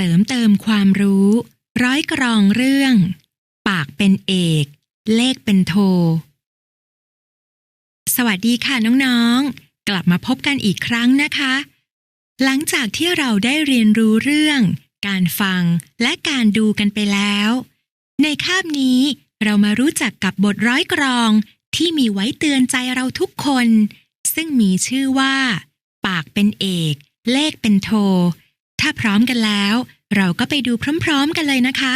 ริมเติมความรู้ ร้อยกรองเรื่อง ปากเป็นเอก เลขเป็นโท สวัสดีค่ะน้องๆ กลับมาพบกันอีกครั้งนะคะ หลังจากที่เราได้เรียนรู้เรื่อง การฟังและการดูกันไปแล้ว ในคาบนี้เรามารู้จักกับบทร้อยกรองที่มีไว้เตือนใจเราทุกคน ซึ่งมีชื่อว่า ปากเป็นเอก เลขเป็นโท ถ้าพร้อมกันแล้ว เราก็ไปดูพร้อมๆกันเลยนะคะ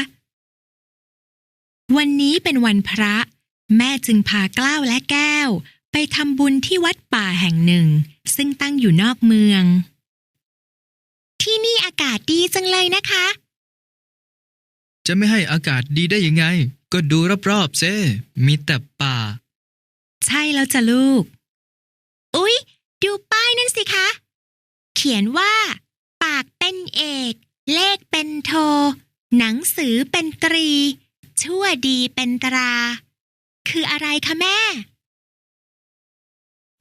วันนี้เป็นวันพระ แม่จึงพากล้าวและแก้ว ไปทำบุญที่วัดป่าแห่งหนึ่ง ซึ่งตั้งอยู่นอกเมือง ที่นี่อากาศดีจังเลยนะคะ จะไม่ให้อากาศดีได้ยังไง ก็ดูรอบๆเซมีแต่ป่า ใช่แล้วจ้ะลูก อุ๊ย ดูป้ายนั่นสิคะ เขียนว่าปาก เป็นเอก เลขเป็นโท หนังสือเป็นตรี ชั่วดีเป็นตรา คืออะไรคะแม่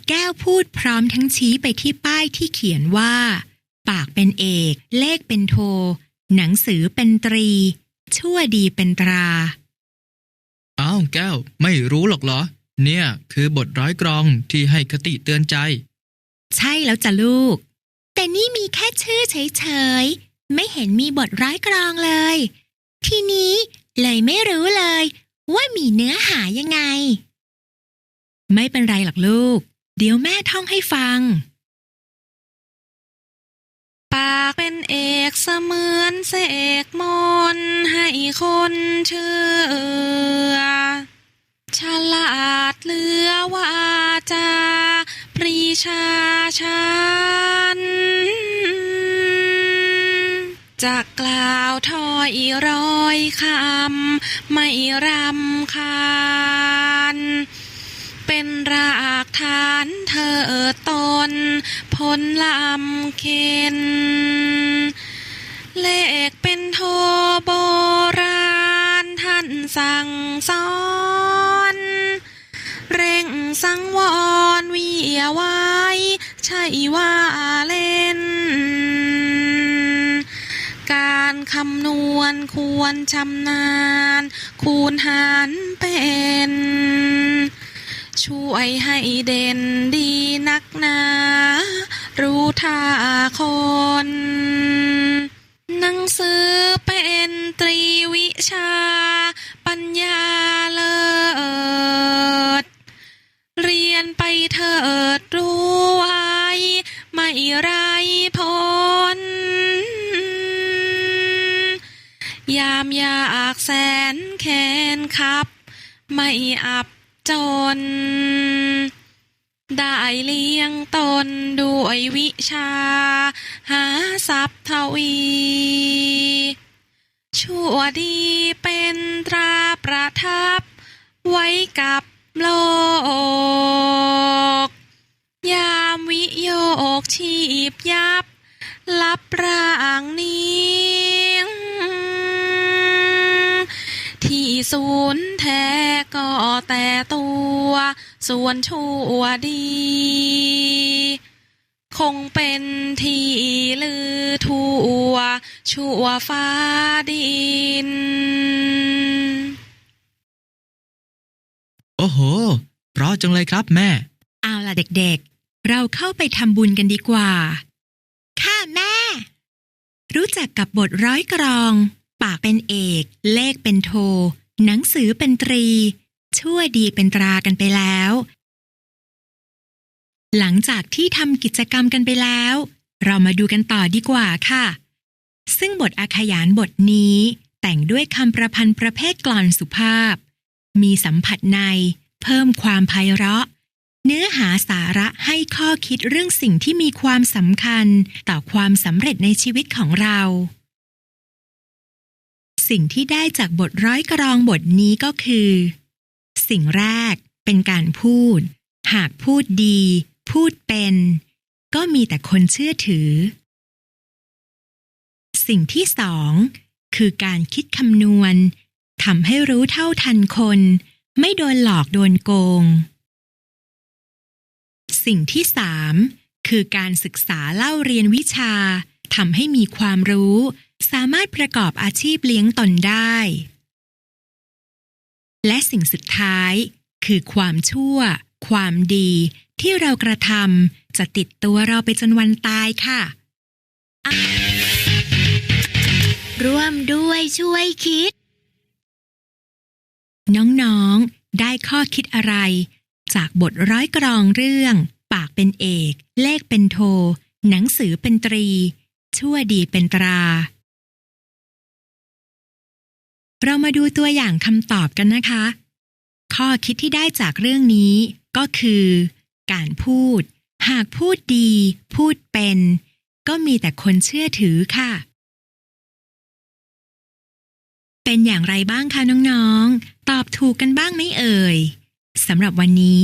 แก้วพูดพร้อมทั้งชี้ไปที่ป้ายที่เขียนว่า ปากเป็นเอก เลขเป็นโท หนังสือเป็นตรี ชั่วดีเป็นตราอ้าวแก้ว ไม่รู้หรอกเหรอ เนี่ยคือบทร้อยกรองที่ให้คติเตือนใจ ใช่แล้วจ้ะลูก แต่นี่มีแค่ชื่อเฉยๆ ไม่เห็นมีบทร้ายกรองเลย ทีนี้เลยไม่รู้เลย ว่ามีเนื้อหายังไง ไม่เป็นไรหรอกลูก เดี๋ยวแม่ท่องให้ฟัง ปากเป็นเอกเสมือนเสกมนให้คนเชื่อ ฉลาดเหลือว่าจา ปรีชาชัน จะกล่าวถ้อยร้อยคำไม่รำคาญ เป็นรากฐานเธอตนผลลำเค็นเลขเป็นโทโบราณท่านสั่งสอน เร่งสังวรวิยไว้ใช่ว่าเล่ คำนวณควรชำนาญ คูณหารเป็น ช่วยให้เด่นดีนักหนา รู้ท่าคน ยามยากแสนแค้นครับ ไม่อับจน ได้เลี้ยงตนด้วยวิชา หาทรัพย์ทวี ชั่วดีเป็นตราประทับ ไว้กับโลก ยามวิโยกชีพยับ ลับร่างนี้ ศูนย์แท้ก็แต่ตัว ส่วนชั่วดี คงเป็นที่ลือทั่ว ชั่วฟ้าดิน โอ้โห เพราะจังเลยครับแม่ เอาล่ะเด็กๆ เราเข้าไปทำบุญกันดีกว่า ค่ะแม่ รู้จักกับบทร้อยกรอง ปากเป็นเอก เลขเป็นโท หนังสือเป็นตรี ชั่วดีเป็นตรากันไปแล้ว หลังจากที่ทำกิจกรรมกันไปแล้ว เรามาดูกันต่อดีกว่าค่ะ ซึ่งบทอาขยานบทนี้ แต่งด้วยคำประพันธ์ประเภทกลอนสุภาพ มีสัมผัสใน เพิ่มความไพเราะ เนื้อหาสาระให้ข้อคิดเรื่องสิ่งที่มีความสำคัญ ต่อความสำเร็จในชีวิตของเรา สิ่งที่ได้จากบทร้อยกรองบทนี้ก็คือ สิ่งแรกเป็นการพูด หากพูดดี พูดเป็น ก็มีแต่คนเชื่อถือ สิ่งที่สองคือการคิดคำนวณทำให้รู้เท่าทันคน ไม่โดนหลอกโดนโกง สิ่งที่สามคือการศึกษาเล่าเรียนวิชาทำให้มีความรู้ สามารถประกอบอาชีพเลี้ยงตนได้ และสิ่งสุดท้าย คือความชั่ว ความดีที่เรากระทำจะติดตัวเราไปจนวันตายค่ะ ร่วมด้วยช่วยคิด น้องๆ ได้ข้อคิดอะไร จากบทร้อยกรองเรื่อง ปากเป็นเอก เลขเป็นโท หนังสือเป็นตรี ชั่วดีเป็นตรา เรามาดูตัวอย่างคำตอบกันนะคะ ข้อคิดที่ได้จากเรื่องนี้ก็คือ การพูด หากพูดดี พูดเป็น ก็มีแต่คนเชื่อถือค่ะ เป็นอย่างไรบ้างคะน้องๆ ตอบถูกกันบ้างไหมเอ่ยสำหรับวันนี้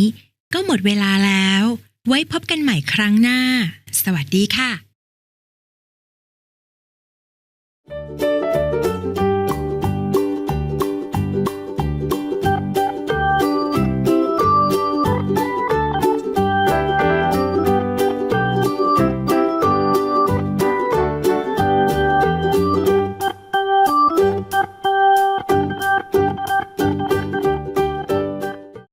ก็หมดเวลาแล้ว ไว้พบกันใหม่ครั้งหน้า สวัสดีค่ะ